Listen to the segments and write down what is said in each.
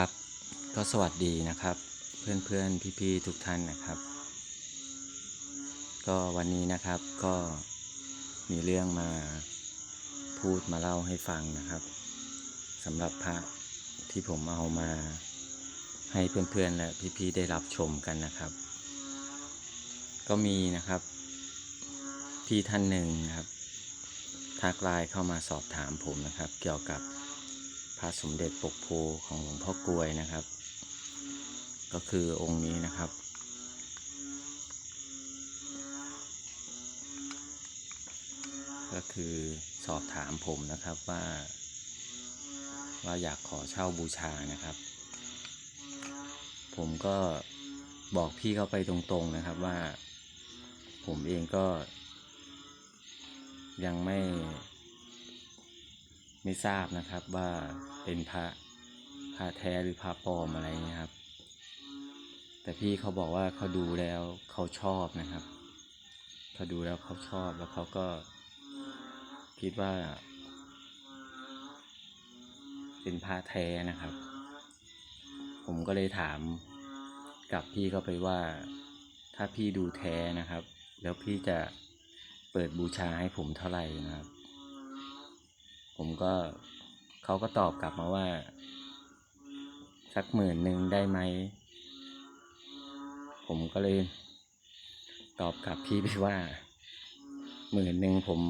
ครับ ก็สวัสดีนะครับ เพื่อนๆพี่ๆทุกท่านนะครับ ก็วันนี้นะครับก็มีเรื่องมาพูดมาเล่าให้ฟังนะครับสำหรับพระที่ผมเอามาให้เพื่อนๆและพี่ๆได้รับชมกันนะครับ ก็มีนะครับ พี่ท่านหนึ่งนะครับ ทักไลน์เข้ามาสอบถามผมนะครับ เกี่ยวกับ ระสมเด็จปกโพของหลวงพ่อกลวยนะครับ ก็คือองค์นี้นะครับ ก็คือสอบถามผมนะครับว่า ว่าอยากขอเช่าบูชานะครับ ผมก็บอกพี่เขาไปตรงๆนะครับว่า ผมเองก็ยังไม่ ไม่ทราบนะครับว่าเป็นพระพระแท้หรือพระปลอมอะไรเงี้ยครับ แต่พี่เขาบอกว่าเขาดูแล้วเขาชอบนะครับเขาดูแล้วเขาชอบแล้วเขาก็คิดว่า เป็นพระแท้นะครับ ผมก็เลยถามกับพี่เขาไปว่า ถ้าพี่ดูแท้นะครับ แล้วพี่จะเปิดบูชาให้ผมเท่าไหร่นะครับ ผมก็เขาก็ตอบกลับมาว่า สักหมื่นหนึ่งได้ไหม ผมก็เลย ตอบกลับพี่ไปว่าหมื่นหนึ่งผม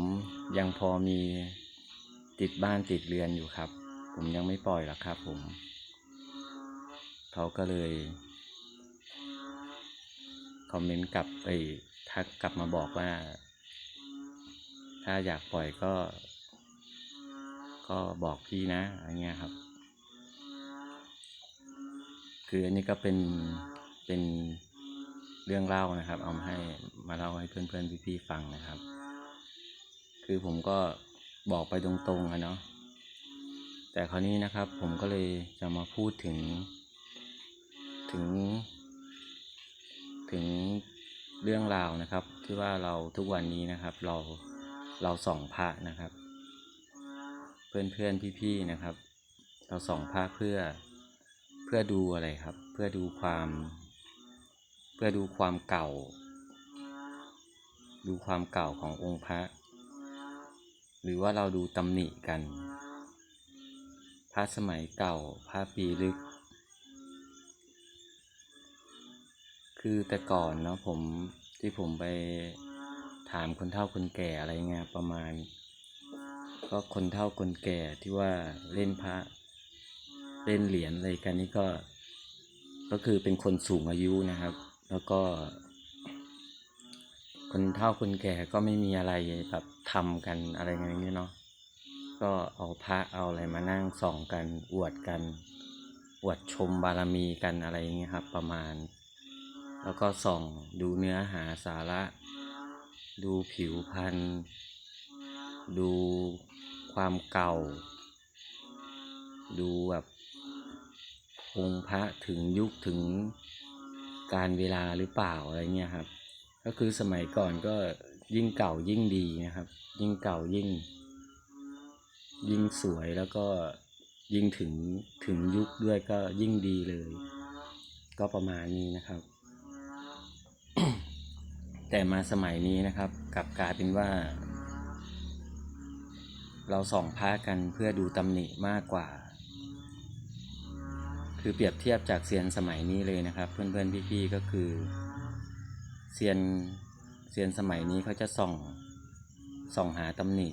ยังพอมีติดบ้านติดเรือนอยู่ครับ ผมยังไม่ปล่อยหรอกครับ ผม เขาก็เลยคอมเมนต์กลับไปทักกลับมาบอกว่า ถ้าอยากปล่อยก็ ก็บอกพี่นะอะไรเงี้ยครับ คืออันนี้ก็เป็นเป็นเรื่องเล่านะครับ เอามาให้มาเล่าให้เพื่อนๆพี่ๆฟังนะครับ คือผมก็บอกไปตรงๆอะเนาะแต่คราวนี้นะครับ ผมก็เลยจะมาพูดถึง ถึง ถึงเรื่องราวนะครับ ที่ว่าเราทุกวันนี้นะครับ เราเราส่องพระนะครับ เพื่อนเพื่อนๆพี่ๆนะครับ เราส่องพระเพื่อเพื่อดูอะไรครับ เพื่อดูความ เพื่อดูความเก่า ดูความเก่าขององค์พระ หรือว่าเราดูตำหนิกัน พระสมัยเก่าพระปีลึก คือแต่ก่อนเนาะผมที่ผมไปถามคนเฒ่าคนแก่อะไรเงี้ยประมาณ ก็คนเฒ่าคนแก่ที่ว่าเล่นพระเล่นเหรียญอะไรกันนี่ก็ ก็คือเป็นคนสูงอายุนะครับ แล้วก็ คนเฒ่าคนแก่ก็ไม่มีอะไรแบบทำกันอะไรอย่างเงี้ยเนาะก็เอาพระเอาอะไรมานั่งส่องกันอวดกัน อวดชมบารมีกันอะไรอย่างเงี้ยครับประมาณ แล้วก็ส่องดูเนื้อหาสาระ ดูผิวพรรณดู ความเก่า ดูแบบองค์พระถึงยุคถึงการเวลาหรือเปล่าอะไรเงี้ยครับ ก็คือสมัยก่อนก็ยิ่งเก่ายิ่งดีนะครับ ยิ่งเก่ายิ่ง ยิ่งสวยแล้วก็ยิ่งถึงถึงยุคด้วยก็ยิ่งดีเลย ก็ประมาณนี้นะครับ แต่มาสมัยนี้นะครับกลับกลายเป็นว่า เราส่องพระกันเพื่อดูตำหนิมากกว่า คือเปรียบเทียบจากเซียนสมัยนี้เลยนะครับ เพื่อนๆพี่ๆก็คือเซียนเซียนสมัยนี้เขาจะส่องส่องหาตำหนิ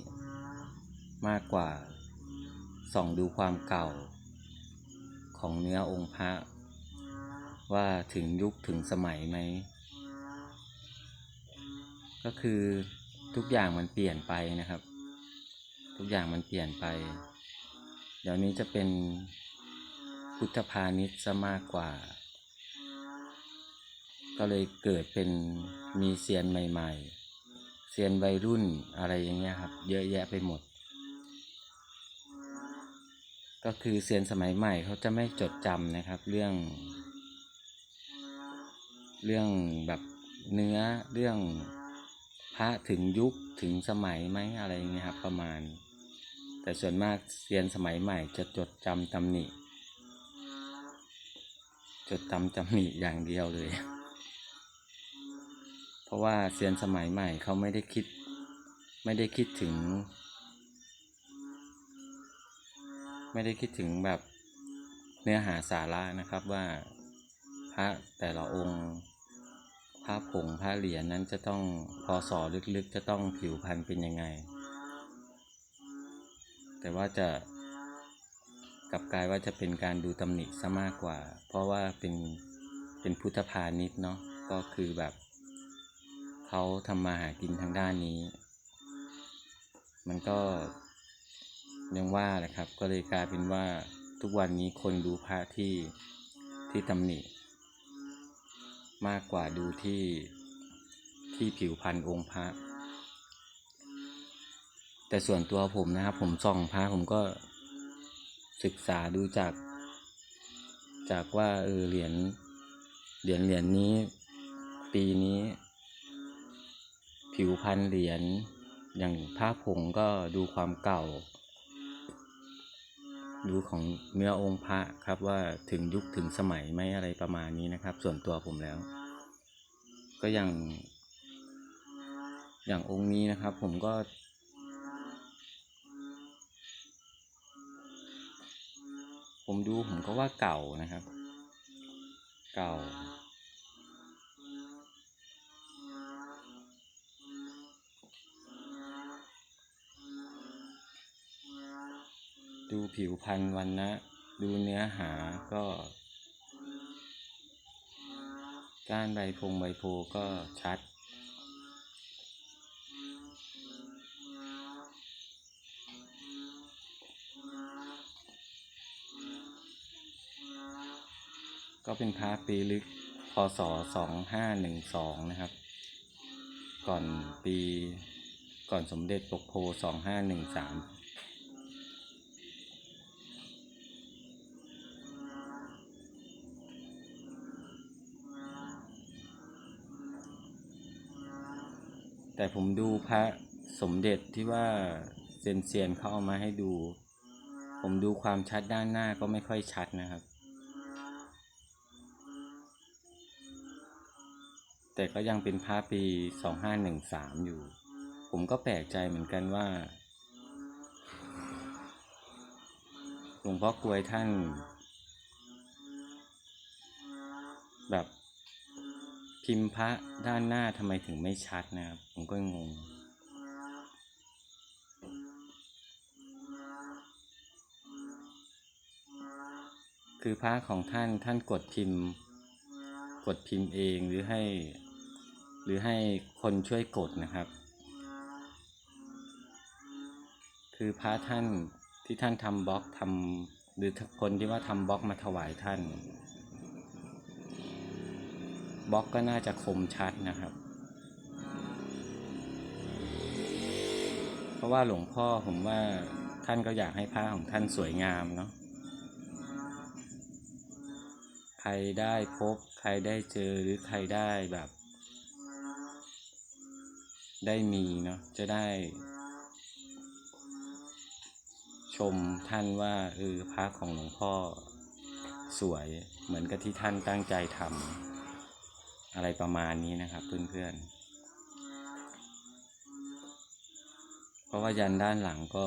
มากกว่าส่องดูความเก่า ของเนื้อองค์พระ ว่าถึงยุคถึงสมัยไหม ก็คือทุกอย่างมันเปลี่ยนไปนะครับ ทุกอย่างมันเปลี่ยนไป เดี๋ยวนี้จะเป็นพุทธพาณิชย์ซะมากกว่า ก็เลยเกิดเป็นมีเซียนใหม่ ๆ เซียนวัยรุ่นอะไรอย่างเงี้ยครับ เยอะแยะไปหมด ก็คือเซียนสมัยใหม่เขาจะไม่จดจำนะครับ เรื่อง เรื่องแบบเนื้อเรื่อง พระถึงยุคถึงสมัยไหมอะไรอย่างเงี้ยครับประมาณ แต่ส่วนมากเซียนสมัยใหม่จะจดจำตำหนิ จดจำจำหนีอย่างเดียวเลย เพราะว่าเซียนสมัยใหม่เขาไม่ได้คิด ไม่ได้คิดถึง ไม่ได้คิดถึงแบบเนื้อหาสาระนะครับว่าพระแต่ละองค์ พระผงพระเหรียญนั้นจะต้องพอสอลึกๆ จะต้องผิวพรรณเป็นยังไง แต่ว่าจะกลับกลายว่าจะเป็นการดูตำหนิซะมากกว่า เพราะว่าเป็นเป็นพุทธพาณิชย์เนาะก็คือแบบเขาทำมาหากินทางด้านนี้ มันก็ยังว่าแหละครับ ก็เลยกลายเป็นว่าทุกวันนี้คนดูพระที่ที่ตำหนิ มากกว่าดูที่ที่ผิวพรรณองค์พระ แต่ส่วนตัวผมนะครับ ผมส่องพระผมก็ศึกษาดูจาก จากว่าเออเหรียญเหรียญเหรียญนี้ ปีนี้ ผิวพันธุ์เหรียญอย่างพระผงก็ดูความเก่า ดูของเนื้อองค์พระครับว่าถึงยุคถึงสมัยไหมอะไรประมาณนี้นะครับ ส่วนตัวผมแล้ว ก็อย่าง อย่างองค์นี้นะครับ ผมก็ผมดูผมก็ว่าเก่านะครับ เก่า ดูผิวพรรณวันนะ ดูเนื้อหาก็การใบพงใบโพก็ชัด ก็เป็นพระปีลึกพศ 2512 นะครับ ก่อนปีก่อนสมเด็จปกโพ 2513 แต่ผมดูพระสมเด็จที่ว่าเซียนเซียนเขาเอามาให้ดู ผมดูความชัดด้านหน้าก็ไม่ค่อยชัดนะครับ แต่ก็ยังเป็นพระปีสองห้าหนึ่งสามอยู่ ผมก็แปลกใจเหมือนกันว่าหลวงพ่อกลวยท่าน แบบ พิมพ์พระด้านหน้าทำไมถึงไม่ชัดนะครับ ผมก็งงคือพระของท่านท่านกดพิมพ์ กดพิมพ์เองหรือให้ หรือให้คนช่วยกดนะครับ คือพระท่านที่ท่านทำบล็อกทำหรือคนที่ว่าทำบล็อกมาถวายท่าน บล็อกก็น่าจะคมชัดนะครับ เพราะว่าหลวงพ่อผมว่าท่านก็อยากให้พระของท่านสวยงามเนาะใครได้พบ ใครได้เจอหรือใครได้แบบ ได้มีเนาะจะได้ ชมท่านว่าเออพระของหลวงพ่อสวยเหมือนกับที่ท่านตั้งใจทำ อะไรประมาณนี้นะครับ เพื่อนๆ เพราะว่ายันด้านหลังก็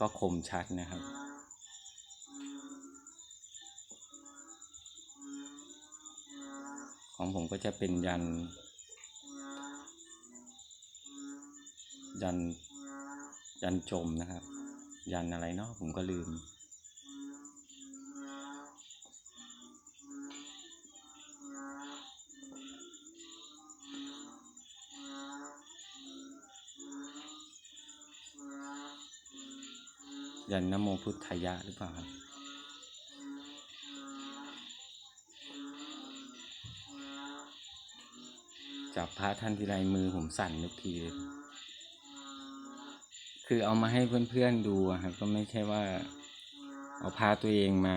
ก็คมชัดนะครับ ของผมก็จะเป็นยัน ยันยันจมนะครับ ยันอะไรเนาะผมก็ลืม ยันนโมพุทธายะหรือเปล่าครับจับพระท่านทีไรมือผมสั่นทุกทีเลยคือเอามาให้เพื่อนๆดูครับก็ไม่ใช่ว่า เอาพาตัวเองมา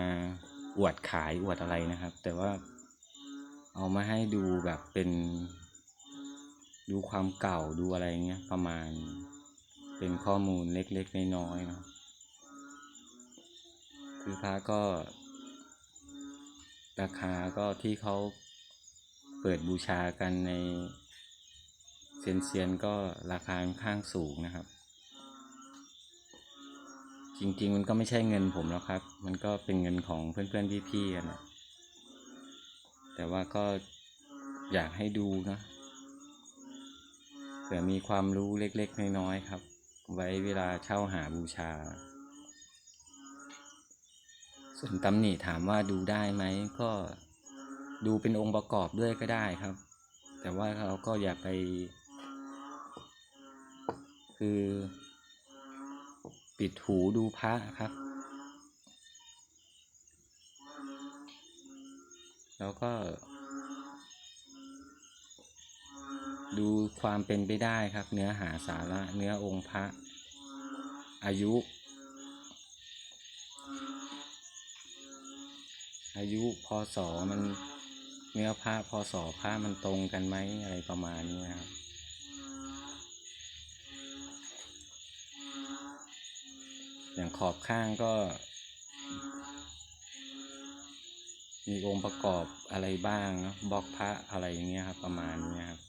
อวดขายอวดอะไรนะครับ แต่ว่าเอามาให้ดูแบบเป็น ดูความเก่าดูอะไรเงี้ยประมาณเป็นข้อมูลเล็กๆน้อยๆเนาะ คือพระก็ ราคาก็ที่เขาเปิดบูชากันในเซียนเซียนก็ราคาค่อนข้างสูงนะครับ จริงๆมันก็ไม่ใช่เงินผมแล้วครับ มันก็เป็นเงินของเพื่อนๆพี่ๆกันนะแต่ว่าก็อยากให้ดูนะเผื่อมีความรู้เล็กๆน้อยๆครับ ไว้เวลาเช่าหาบูชา ส่วนตำหนิถามว่าดูได้ไหมก็ดูเป็นองค์ประกอบด้วยก็ได้ครับ แต่ว่าเราก็อย่าไป คือ ปิดหูดูพระครับ แล้วก็ ดูความเป็นไปได้ครับ เนื้อหาสาระเนื้อองค์พระ อายุ อายุพศมันเนื้อพระพศพระมันตรงกันไหมอะไรประมาณนี้นะครับอย่างขอบข้างก็ มีองค์ประกอบอะไรบ้างนะบล็อกพระอะไรอย่างเงี้ยครับ ประมาณนี้ครับ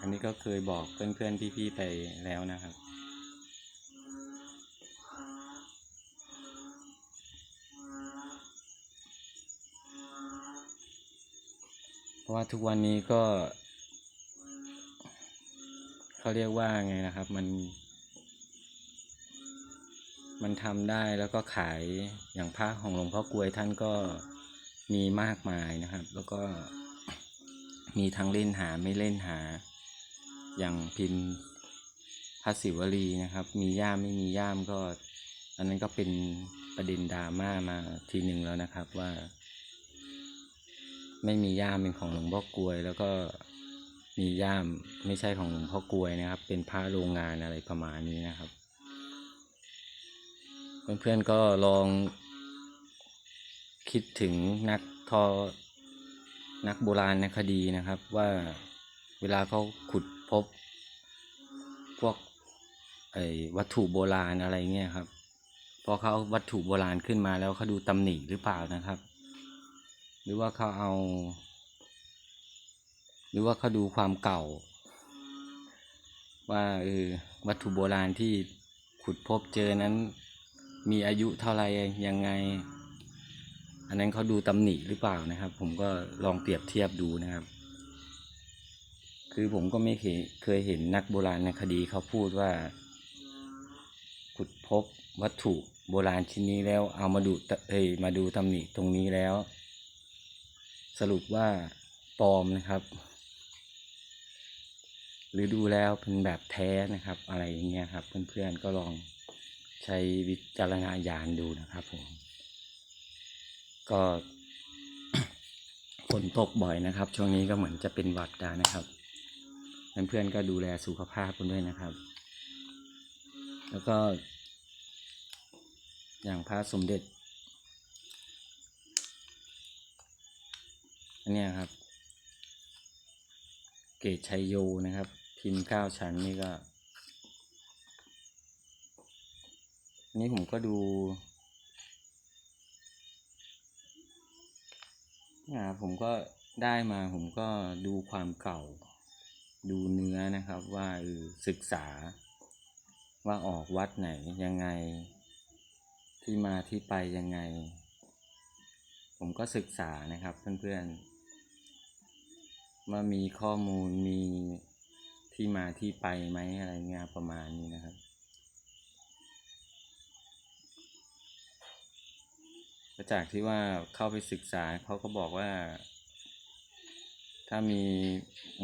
อันนี้ก็เคยบอกเพื่อนๆพี่ๆไปแล้วนะครับ ว่าทุกวันนี้ก็ เขาเรียกว่าไงนะครับ มัน มันทำได้แล้วก็ขายอย่างพระของหลวงพ่อกลวยท่านก็มีมากมายนะครับ แล้วก็มีทั้งเล่นหาไม่เล่นหา อย่างพิมพ์พระศิวลีนะครับ มีย่ามไม่มีย่ามก็ อันนั้นก็เป็นประเด็นดราม่ามาทีหนึ่งแล้วนะครับว่า ไม่มีย่ามเป็นของหลวงพ่อกลวย แล้วก็มีย่ามไม่ใช่ของหลวงพ่อกลวยนะครับ เป็นพระโรงงานอะไรประมาณนี้นะครับ เพื่อนๆก็ลองคิดถึงนักทอนักโบราณคดีนะครับ ว่าเวลาเขาขุดพบ พวกไอ้วัตถุโบราณอะไรเงี้ยครับพอเขาวัตถุโบราณขึ้นมาแล้วเขาดูตำหนิหรือเปล่านะครับ หรือว่าเขาเอา หรือว่าเขาดูความเก่า ว่าเออวัตถุโบราณที่ขุดพบเจอนั้น มีอายุเท่าไรยังไง อันนั้นเขาดูตำหนิหรือเปล่านะครับ ผมก็ลองเปรียบเทียบดูนะครับ คือผมก็ไม่เคยเคยเห็นนักโบราณคดีเขาพูดว่า ขุดพบวัตถุโบราณชิ้นนี้แล้วเอามาดูเอ้ยมาดูตำหนิตรงนี้แล้ว สรุปว่าปลอมนะครับ หรือดูแล้วเป็นแบบแท้นะครับ อะไรอย่างเงี้ยครับ เพื่อนๆก็ลองใช้วิจารณญาณดูนะครับผมก็ฝนตกบ่อยนะครับ ช่วงนี้ก็เหมือนจะเป็นหวัดได้นะครับเพื่อนๆก็ดูแลสุขภาพกันด้วยนะครับ แล้วก็ อย่างพระสมเด็จ อันนี้ครับ เกตชัยโยนะครับ พิมพ์เก้าชั้นนี่ก็อันนี้ผมก็ดูนี่ยผมก็ได้มาผมก็ดูความเก่า ดูเนื้อนะครับว่าออศึกษา ว่าออกวัดไหนยังไง ที่มาที่ไปยังไง ผมก็ศึกษานะครับเพื่อนๆ ว่ามีข้อมูลมีที่มาที่ไปไหมอะไรเงี้ยประมาณนี้นะครับ จากที่ว่าเข้าไปศึกษาเขาก็บอกว่า ถ้ามี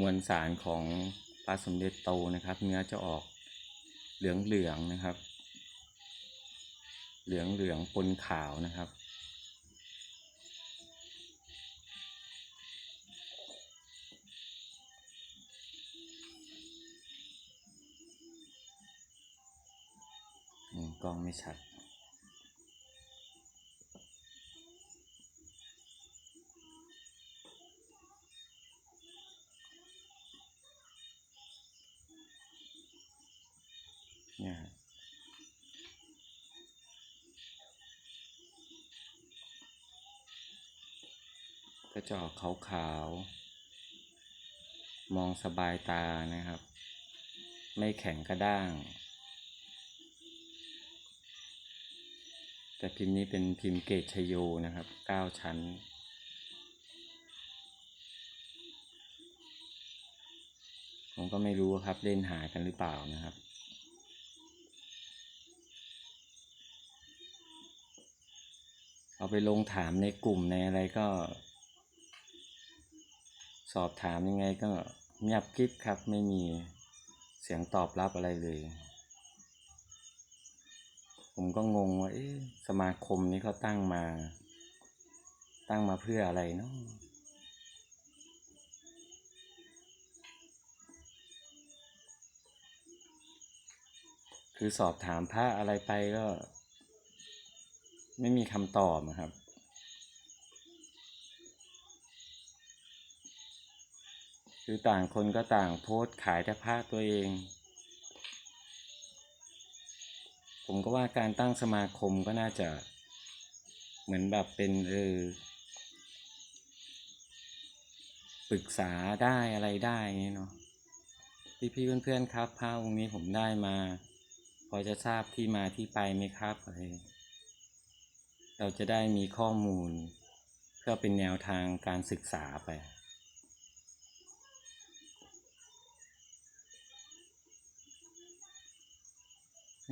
มวลสารของปลาสมเด็จโตนะครับ เนื้อจะออกเหลืองๆนะครับ เหลืองๆปนขาวนะครับ กล้องไม่ชัด เนี่ยกระจอกขาวๆ มองสบายตานะครับ ไม่แข็งกระด้าง แต่พิมพ์นี้เป็นพิมพ์เกตชโยนะครับเก้าชั้น ผมก็ไม่รู้ครับเล่นหากันหรือเปล่านะครับเอาไปลงถามในกลุ่มในอะไรก็ สอบถามยังไงก็เงียบกริบครับไม่มีเสียงตอบรับอะไรเลย ผมก็งงว่าสมาคมนี้เขาตั้งมา ตั้งมาเพื่ออะไรเนาะคือสอบถามพระอะไรไปก็ ไม่มีคำตอบนะครับ คือต่างคนก็ต่างโพสต์ขายแต่ผ้าตัวเอง ผมก็ว่าการตั้งสมาคมก็น่าจะเหมือนแบบเป็นเออปรึกษาได้อะไรได้อย่างเงี้ยเนาะพี่พี่ๆเพื่อนๆครับผ้าองค์นี้ผมได้มา พอจะทราบที่มาที่ไปไหมครับอะไรเราจะได้มีข้อมูล เพื่อเป็นแนวทางการศึกษาไป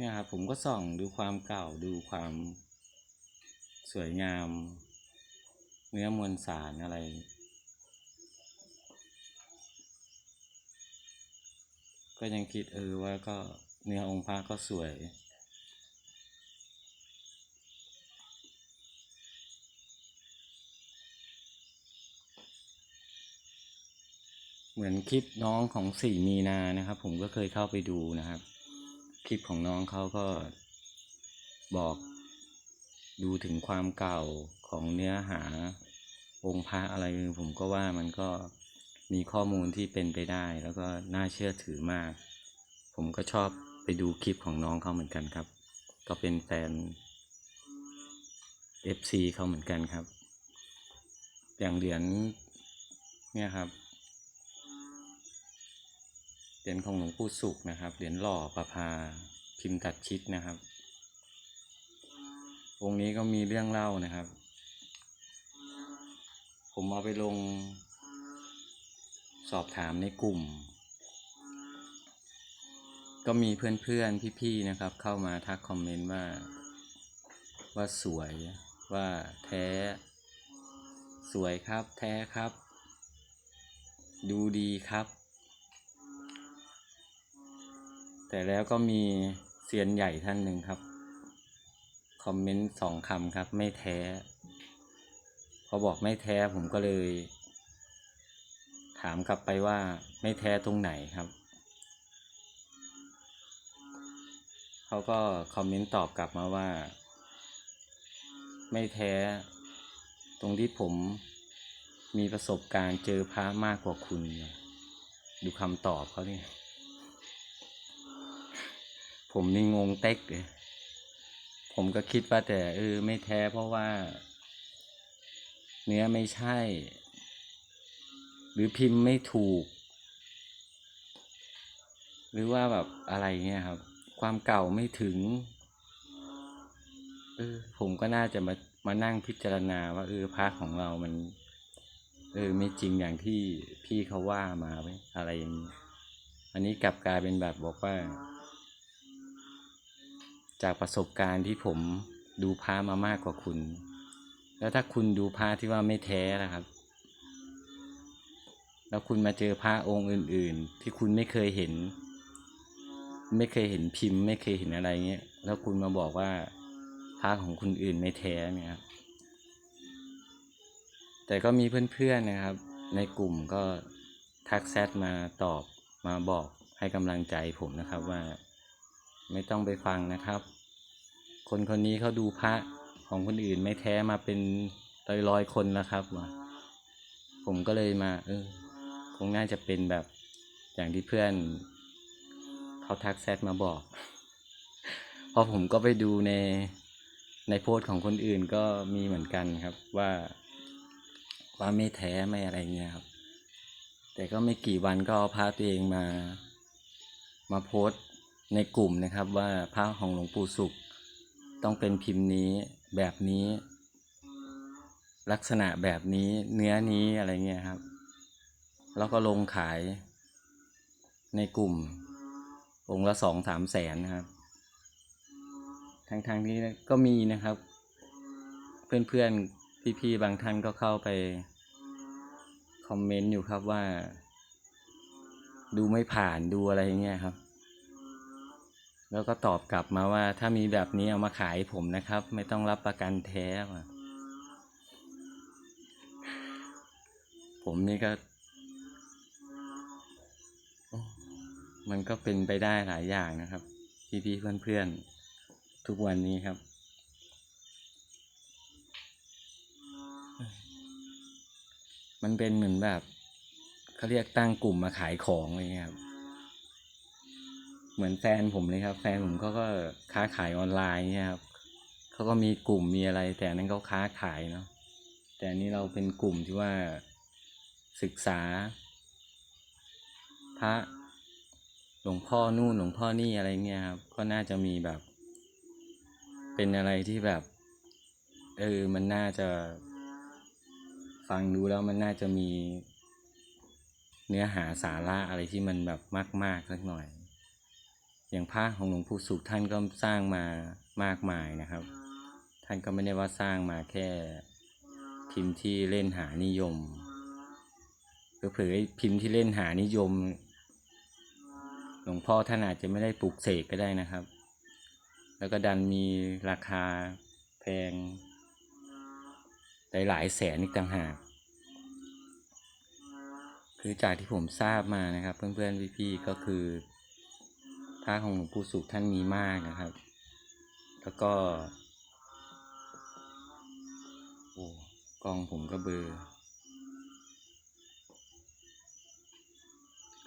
เนี่ยครับผมก็ส่องดูความเก่าดูความสวยงาม เนื้อมวลสารอะไร ก็ยังคิดเออว่าก็เนื้อองค์พระก็สวยเหมือนคลิปน้องของสี่มีนานะครับ ผมก็เคยเข้าไปดูนะครับ คลิปของน้องเขาก็บอกดูถึงความเก่าของเนื้อหาองค์พระอะไร ผมก็ว่ามันก็มีข้อมูลที่เป็นไปได้ แล้วก็น่าเชื่อถือมาก ผมก็ชอบไปดูคลิปของน้องเขาเหมือนกันครับ ก็เป็นแฟน FC เขาเหมือนกันครับ อย่างเหรียญเนี่ยครับ รียญของหลวงปู่สุขนะครับ เหรียญหล่อประพาพิมพ์ตัดชิดนะครับ องค์นี้ก็มีเรื่องเล่านะครับ ผมเอาไปลงสอบถามในกลุ่ม ก็มีเพื่อนๆ พี่ๆ นะครับ เข้ามาทักคอมเมนต์ว่า ว่าสวยว่าแท้ สวยครับ แท้ครับ ดูดีครับ แต่แล้วก็มีเซียนใหญ่ท่านหนึ่งครับ คอมเมนต์สองคำครับ ไม่แท้พอบอกไม่แท้ผมก็เลย ถามกลับไปว่าไม่แท้ตรงไหนครับเขาก็คอมเมนต์ตอบกลับมาว่า ไม่แท้ ตรงที่ผมมีประสบการณ์เจอพระมากกว่าคุณ ดูคำตอบเขาเนี่ย ผมนี่งงเต็กเลยผมก็คิดว่าแต่เออไม่แท้เพราะว่า เนื้อไม่ใช่ หรือพิมพ์ไม่ถูก หรือว่าแบบอะไรเงี้ยครับ ความเก่าไม่ถึงเออผมก็น่าจะมามานั่งพิจารณาว่าเออพระของเรามัน เออไม่จริงอย่างที่พี่เขาว่ามาไหมอะไรอย่างนี้ อันนี้กลับกลายเป็นแบบบอกว่า จากประสบการณ์ที่ผมดูพระมามากกว่าคุณ แล้วถ้าคุณดูพระที่ว่าไม่แท้นะครับ แล้วคุณมาเจอพระองค์อื่น ๆ ที่คุณไม่เคยเห็น ไม่เคยเห็นพิมพ์ ไม่เคยเห็นอะไรเงี้ย แล้วคุณมาบอกว่าพระของคุณอื่นไม่แท้เนี่ยครับ แต่ก็มีเพื่อนๆนะครับ ในกลุ่มก็ทักแชทมาตอบมาบอกให้กำลังใจผมนะครับว่า ไม่ต้องไปฟังนะครับ คนคนนี้เขาดูพระของคนอื่นไม่แท้มาเป็นร้อยร้อยคนแล้วครับผมก็เลยมา เออ คงน่าจะเป็นแบบอย่างที่เพื่อนเขาทักแชทมาบอกเพราะผมก็ไปดูในในโพสต์ของคนอื่นก็มีเหมือนกันครับว่าว่าไม่แท้ไม่อะไรเงี้ยครับ แต่ก็ไม่กี่วันก็เอาพระตัวเองมา มาโพสต์ ในกลุ่มนะครับว่าพระของหลวงปู่สุข ต้องเป็นพิมพ์นี้แบบนี้ ลักษณะแบบนี้เนื้อนี้อะไรเงี้ยครับ แล้วก็ลงขายในกลุ่ม องค์ละสองสามแสนนะครับทางทางๆนี้ก็มีนะครับ เพื่อนๆพี่ๆบางท่านก็เข้าไปคอมเมนต์อยู่ครับว่า ดูไม่ผ่านดูอะไรเงี้ยครับ แล้วก็ตอบกลับมาว่า ถ้ามีแบบนี้เอามาขายผมนะครับ ไม่ต้องรับประกันแท้ผมนี่ก็มันก็เป็นไปได้หลายอย่างนะครับ พี่ๆเพื่อนๆ ทุกวันนี้ครับ มันเป็นเหมือนแบบเขาเรียกตั้งกลุ่มมาขายของอะไรเงี้ยครับ เหมือนแฟนผมเลยครับ แฟนผมเขาก็ค้าขายออนไลน์เนี่ยครับเขาก็มีกลุ่มมีอะไร แต่นนั้นเขาค้าขายเนาะแต่อันนี้เราเป็นกลุ่มที่ว่าศึกษา พระหลวงพ่อนู่นหลวงพ่อนี่อะไรเงี้ยครับก็น่าจะมีแบบ เป็นอะไรที่แบบ เออมันน่าจะฟังดูแล้วมันน่าจะมีเนื้อหาสาระอะไรที่มันแบบมากๆสักหน่อย อย่างพระของหลวงปู่สุขท่านก็สร้างมามากมายนะครับ ท่านก็ไม่ได้ว่าสร้างมาแค่พิมพ์ที่เล่นหานิยมเผลอๆไอ้พิมพ์ที่เล่นหานิยม หลวงพ่อท่านอาจจะไม่ได้ปลูกเสกก็ได้นะครับ แล้วก็ดันมีราคาแพงหลายหลายแสนอีกต่างหาก คือจากที่ผมทราบมานะครับ เพื่อนๆพี่ๆก็คือ ระของหลวงปู่สุขท่านมีมากนะครับ แล้วก็โอ้กล้องผมก็เบอร์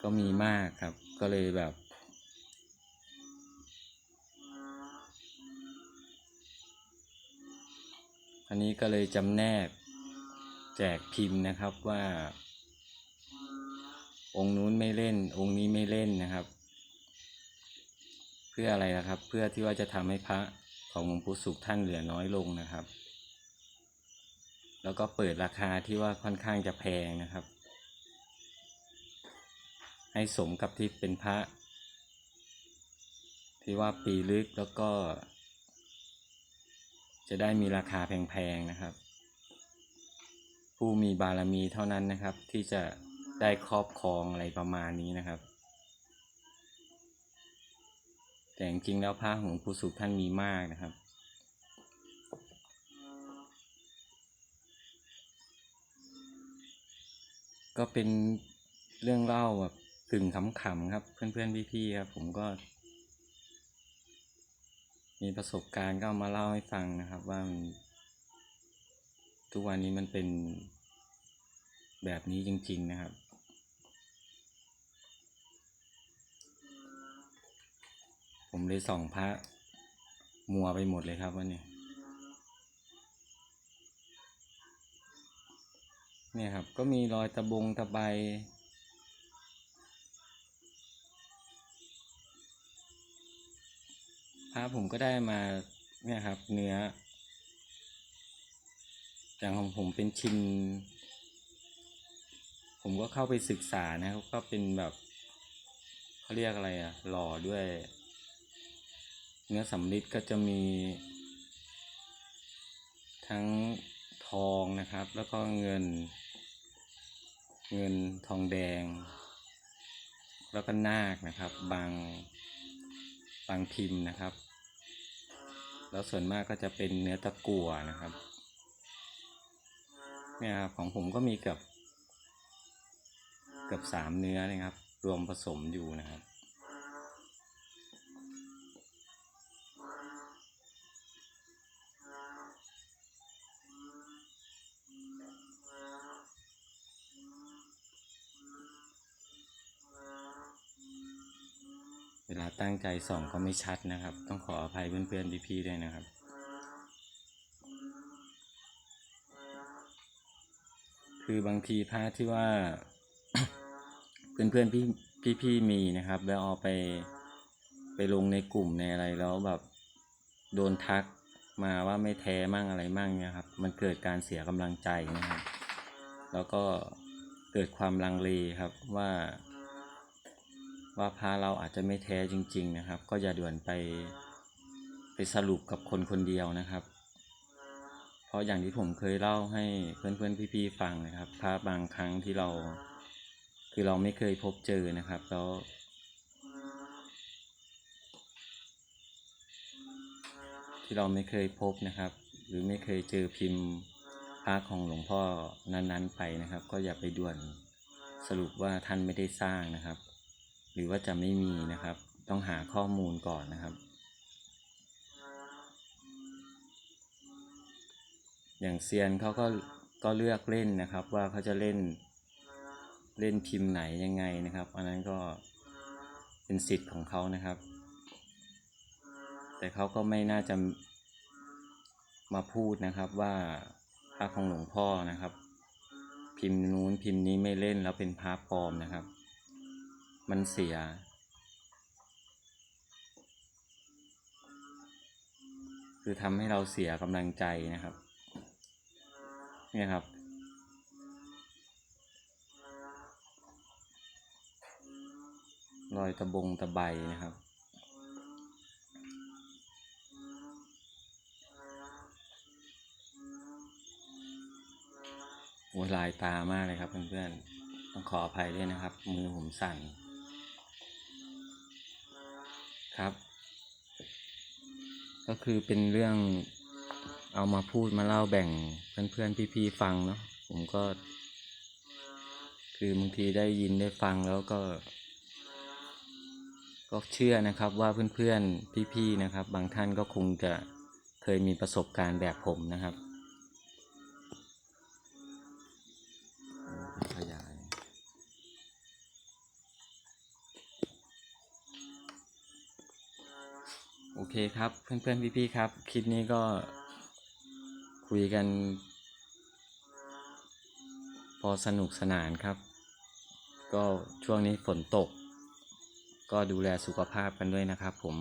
ก็มีมากครับ ก็เลยแบบ อันนี้ก็เลยจำแนกแจกพิมพ์นะครับว่า องค์นู้นไม่เล่น องค์นี้ไม่เล่นนะครับ เพื่ออะไรนะครับ เพื่อที่ว่าจะทำให้พระของหลวงปู่สุขท่านเหลือน้อยลงนะครับ แล้วก็เปิดราคาที่ว่าค่อนข้างจะแพงนะครับ ให้สมกับที่เป็นพระ ที่ว่าปีลึกแล้วก็ จะได้มีราคาแพงๆนะครับ ผู้มีบารมีเท่านั้นนะครับ ที่จะได้ครอบครองอะไรประมาณนี้นะครับ แต่จริงๆแล้วพระของหลวงปู่สุขท่านมีมากนะครับก็เป็นเรื่องเล่าแบบกึ่งขำๆครับ เพื่อนๆพี่ๆครับ ผมก็ มีประสบการณ์ก็ามาเล่าให้ฟังนะครับว่าทุกวันนี้มันเป็นแบบนี้จริง ๆนะครับ ผมเลยส่องพระมัวไปหมดเลยครับวันนี้เนี่ยครับ ก็มีรอยตะบงตะไบพระผมก็ได้มาเนี่ยครับ เนื้อ อย่างของผมเป็นชิ้นผมก็เข้าไปศึกษานะครับ ก็เป็นแบบเขาเรียกอะไรอะหล่อด้วย เนื้อสำริดก็จะมี ทั้งทองนะครับ แล้วก็เงิน เงินทองแดง แล้วก็นาคนะครับ บางบางพิมพ์นะครับ แล้วส่วนมากก็จะเป็นเนื้อตะกั่วนะครับเนี่ยครับของผมก็มีเกือบเกือบสามเนื้อนะครับ รวมผสมอยู่นะครับ เวลาตั้งใจส่องก็ไม่ชัดนะครับ ต้องขออภัยเพื่อนๆพี่ๆด้วยนะครับ คือบางทีพระที่ว่า เพื่อนๆพี่พี่พี่ๆมีนะครับ แล้วเอาไปไปลงในกลุ่มในอะไรแล้วแบบโดนทักมาว่าไม่แท้มั่งอะไรมั่งเนี่ยครับ มันเกิดการเสียกำลังใจนะครับ แล้วก็เกิดความลังเลครับว่า ว่าพระเราอาจจะไม่แท้จริง ๆ นะครับ ก็อย่าด่วนไปไปสรุปกับคนคนเดียวนะครับ เพราะอย่างที่ผมเคยเล่าให้เพื่อนๆพี่ๆฟังนะครับพระบางครั้งที่เรา คือเราไม่เคยพบเจอนะครับ แล้วที่เราไม่เคยพบนะครับ หรือไม่เคยเจอพิมพ์พระของหลวงพ่อนั้นๆไปนะครับ ก็อย่าไปด่วนสรุปว่าท่านไม่ได้สร้างนะครับ หรือว่าจะไม่มีนะครับ ต้องหาข้อมูลก่อนนะครับ อย่างเซียนเขาก็ก็เลือกเล่นนะครับ ว่าเขาจะเล่นเล่นพิมพ์ไหนยังไงนะครับ อันนั้นก็เป็นสิทธิ์ของเขานะครับ แต่เขาก็ไม่น่าจะมาพูดนะครับว่าพระของหลวงพ่อนะครับ พิมพ์นู้นพิมพ์นี้ไม่เล่นแล้วเป็นพระปลอมนะครับ มันเสีย คือทำให้เราเสียกำลังใจนะครับ เนี่ยครับ รอยตะบงตะไบนะครับโอ้ลายตามากเลยครับเพื่อนๆ ต้องขออภัยด้วยนะครับ มือผมสั่น ครับ ก็คือเป็นเรื่องเอามาพูดมาเล่าแบ่งเพื่อนๆพี่ๆฟังเนาะผมก็ คือบางทีได้ยินได้ฟังแล้วก็ ก็เชื่อนะครับว่าเพื่อนๆพี่ๆนะครับ บางท่านก็คงจะเคยมีประสบการณ์แบบผมนะครับ ครับเพื่อนๆพี่ๆครับ คลิปนี้ก็คุยกัน พอสนุกสนานครับ ก็ช่วงนี้ฝนตก ก็ดูแลสุขภาพกันด้วยนะครับผม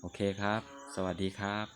โอเคครับ สวัสดีครับ